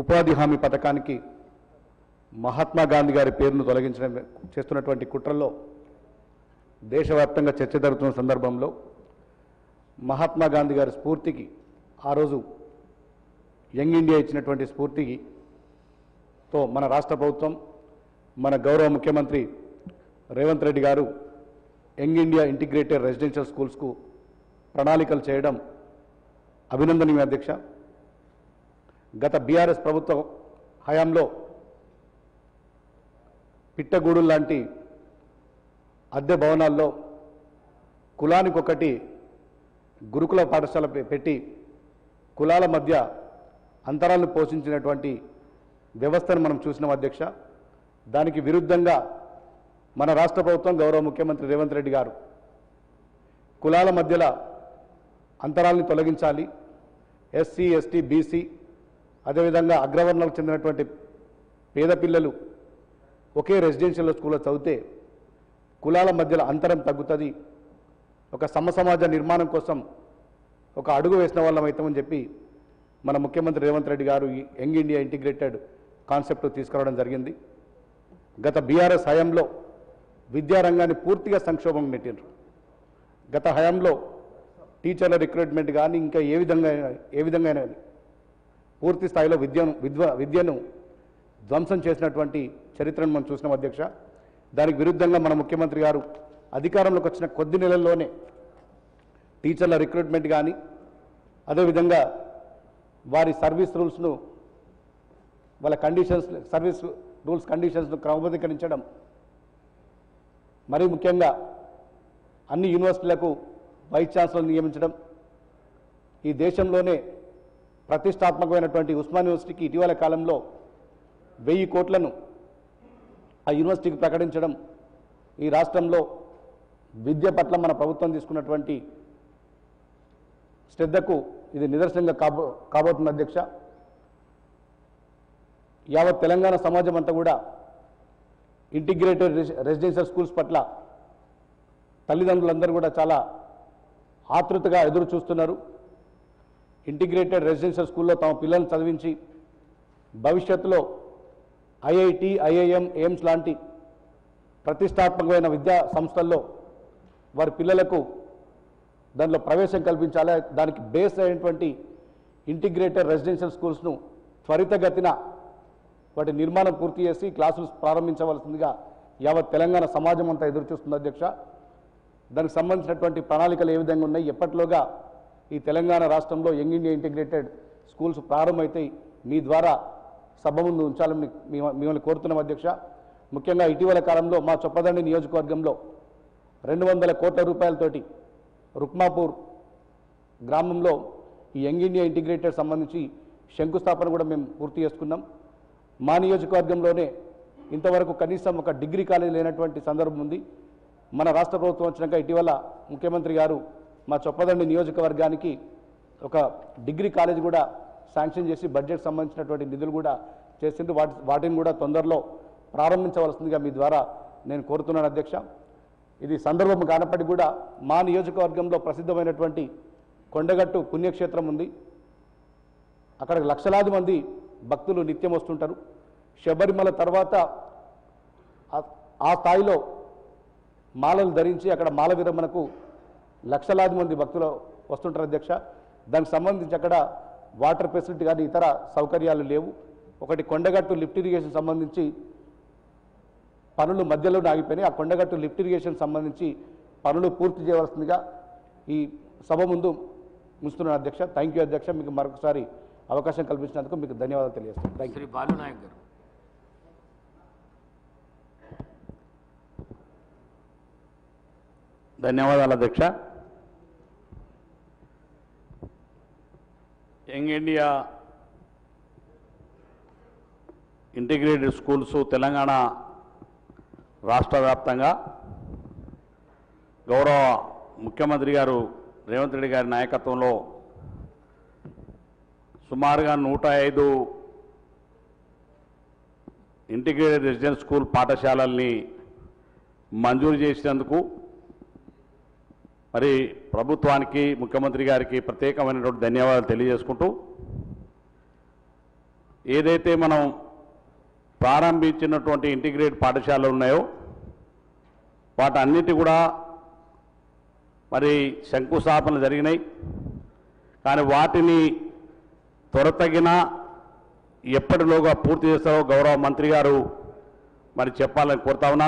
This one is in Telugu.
ఉపాధి హామీ పథకానికి మహాత్మా గాంధీ గారి పేరును తొలగించడం చేస్తున్నటువంటి కుట్రల్లో దేశవ్యాప్తంగా చర్చ జరుగుతున్న సందర్భంలో మహాత్మా గాంధీ గారి స్ఫూర్తికి ఆ రోజు యంగ్ ఇండియా ఇచ్చినటువంటి స్ఫూర్తికి తో మన రాష్ట్ర ప్రభుత్వం మన గౌరవ ముఖ్యమంత్రి Revanth Reddy garu young India integrated residential స్కూల్స్కు ప్రణాళికలు చేయడం అభినందనీయ అధ్యక్ష. గత బీఆర్ఎస్ ప్రభుత్వ హయాంలో పిట్టగూడు లాంటి అద్దె భవనాల్లో కులానికి ఒకటి గురుకుల పాఠశాల పెట్టి కులాల మధ్య అంతరాలను పోషించినటువంటి వ్యవస్థను మనం చూసినాం అధ్యక్ష. దానికి విరుద్ధంగా మన రాష్ట్ర ప్రభుత్వం గౌరవ ముఖ్యమంత్రి రేవంత్ రెడ్డి గారు కులాల మధ్యలో అంతరాల్ని తొలగించాలి. ఎస్సీ ఎస్టీ బీసీ అదేవిధంగా అగ్రవర్ణాలకు చెందినటువంటి పేద పిల్లలు ఒకే రెసిడెన్షియల్ స్కూల్లో చదివితే కులాల మధ్యలో అంతరం తగ్గుతుంది. ఒక సమసమాజ నిర్మాణం కోసం ఒక అడుగు వేసిన వాళ్ళం అవుతామని చెప్పి మన ముఖ్యమంత్రి రేవంత్ రెడ్డి గారు ఈ యంగ్ ఇండియా ఇంటిగ్రేటెడ్ కాన్సెప్ట్ తీసుకురావడం జరిగింది. గత బీఆర్ఎస్ హయాంలో విద్యారంగాన్ని పూర్తిగా సంక్షోభం నెట్టిండ్రు గత హయాంలో టీచర్ల రిక్రూట్మెంట్ కానీ ఇంకా ఏ విధంగా ఏ విధంగా అయినా పూర్తి స్థాయిలో విద్యను విద్వ విద్యను ధ్వంసం చేసినటువంటి చరిత్రను మనం చూసినాం అధ్యక్ష. దానికి విరుద్ధంగా మన ముఖ్యమంత్రి గారు అధికారంలోకి వచ్చిన కొద్ది నెలల్లోనే టీచర్ల రిక్రూట్మెంట్ కానీ అదేవిధంగా వారి సర్వీస్ రూల్స్ను వాళ్ళ కండిషన్స్ సర్వీస్ రూల్స్ కండిషన్స్ను క్రమబద్ధీకరించడం మరీ ముఖ్యంగా అన్ని యూనివర్సిటీలకు వైస్ ఛాన్సలర్ నియమించడం ఈ దేశంలోనే ప్రతిష్టాత్మకమైనటువంటి ఉస్మాన్ యూనివర్సిటీకి ఇటీవల కాలంలో వెయ్యి కోట్లను ఆ యూనివర్సిటీకి ప్రకటించడం ఈ రాష్ట్రంలో విద్య పట్ల మన ప్రభుత్వం తీసుకున్నటువంటి శ్రద్ధకు ఇది నిదర్శనంగా కాబో కాబోతుంది అధ్యక్ష. యావత్ తెలంగాణ సమాజం అంతా కూడా ఇంటిగ్రేటెడ్ రెసిడెన్షియల్ స్కూల్స్ పట్ల తల్లిదండ్రులందరూ కూడా చాలా ఆతృతగా ఎదురు చూస్తున్నారు ఇంటిగ్రేటెడ్ రెసిడెన్షియల్ స్కూల్లో తమ పిల్లల్ని చదివించి భవిష్యత్తులో ఐఐటి ఐఐఎం ఎయిమ్స్ లాంటి ప్రతిష్టాత్మకమైన విద్యా సంస్థల్లో వారి పిల్లలకు దానిలో ప్రవేశం కల్పించాలి. దానికి బేస్ అయినటువంటి ఇంటిగ్రేటెడ్ రెసిడెన్షియల్ స్కూల్స్ను త్వరితగతిన వాటి నిర్మాణం పూర్తి చేసి క్లాసులు ప్రారంభించవలసిందిగా యావత్ తెలంగాణ సమాజం అంతా ఎదురు చూస్తుంది అధ్యక్ష. దానికి సంబంధించినటువంటి ప్రణాళికలు ఏ విధంగా ఉన్నాయి? ఎప్పటిలోగా ఈ తెలంగాణ రాష్ట్రంలో యంగ్ ఇండియా ఇంటిగ్రేటెడ్ స్కూల్స్ ప్రారంభమైతాయి. మీ ద్వారా సభ ముందు ఉంచాలని మిమ్మల్ని కోరుతున్నాం అధ్యక్ష. ముఖ్యంగా ఇటీవల కాలంలో మా చొప్పదండి నియోజకవర్గంలో రెండు వందల కోట్ల రూపాయలతోటి రుక్మాపూర్ గ్రామంలో ఈ యంగ్ ఇండియా ఇంటిగ్రేటెడ్ సంబంధించి శంకుస్థాపన కూడా మేము పూర్తి చేసుకున్నాం. మా నియోజకవర్గంలోనే ఇంతవరకు కనీసం ఒక డిగ్రీ కాలేజ్ లేనటువంటి సందర్భం ఉంది. మన రాష్ట్ర ప్రభుత్వం వచ్చినాక ఇటీవల ముఖ్యమంత్రి గారు మా చొప్పదండి నియోజకవర్గానికి ఒక డిగ్రీ కాలేజ్ కూడా శాంక్షన్ చేసి బడ్జెట్ సంబంధించినటువంటి నిధులు కూడా చేసింది. వాటి వాటిని కూడా తొందరలో ప్రారంభించవలసిందిగా మీ ద్వారా నేను కోరుతున్నాను అధ్యక్ష. ఇది సందర్భం కానప్పటికీ కూడా మా నియోజకవర్గంలో ప్రసిద్ధమైనటువంటి కొండగట్టు పుణ్యక్షేత్రం ఉంది. అక్కడికి లక్షలాది మంది భక్తులు నిత్యం వస్తుంటారు. శబరిమల తర్వాత ఆ స్థాయిలో మాలలు ధరించి అక్కడ మాల విరమణకు లక్షలాది మంది భక్తులు వస్తుంటారు అధ్యక్ష. దానికి సంబంధించి అక్కడ వాటర్ ఫెసిలిటీ కానీ ఇతర సౌకర్యాలు లేవు. ఒకటి కొండగట్టు లిఫ్ట్ ఇరిగేషన్ సంబంధించి పనులు మధ్యలోనే ఆగిపోయినాయి. ఆ కొండగట్టు లిఫ్ట్ ఇరిగేషన్ సంబంధించి పనులు పూర్తి చేయవలసిందిగా ఈ సభ ముందు ఉంచుతున్నాను అధ్యక్ష. థ్యాంక్ యూ అధ్యక్ష. మీకు మరొకసారి అవకాశం కల్పించినందుకు మీకు ధన్యవాదాలు తెలియజేస్తాను థ్యాంక్ యూ శ్రీ బాలు నాయక్ గారు. ధన్యవాదాలు అధ్యక్ష. ఇండియా ఇంటిగ్రేటెడ్ స్కూల్స్ తెలంగాణ రాష్ట్ర వ్యాప్తంగా గౌరవ ముఖ్యమంత్రి గారు రేవంత్ రెడ్డి గారి నాయకత్వంలో సుమారుగా నూట ఐదు ఇంటిగ్రేటెడ్ రెసిడెన్స్ స్కూల్ పాఠశాలల్ని మంజూరు చేసినందుకు మరి ప్రభుత్వానికి ముఖ్యమంత్రి గారికి ప్రత్యేకమైనటువంటి ధన్యవాదాలు తెలియజేసుకుంటూ ఏదైతే మనం ప్రారంభించినటువంటి ఇంటిగ్రేట్ పాఠశాలలు ఉన్నాయో వాటన్నిటి కూడా మరి శంకుస్థాపన జరిగినాయి. కానీ వాటిని త్వరతగిన ఎప్పటిలోగా పూర్తి చేస్తారో గౌరవ మంత్రి గారు మరి చెప్పాలని కోరుతా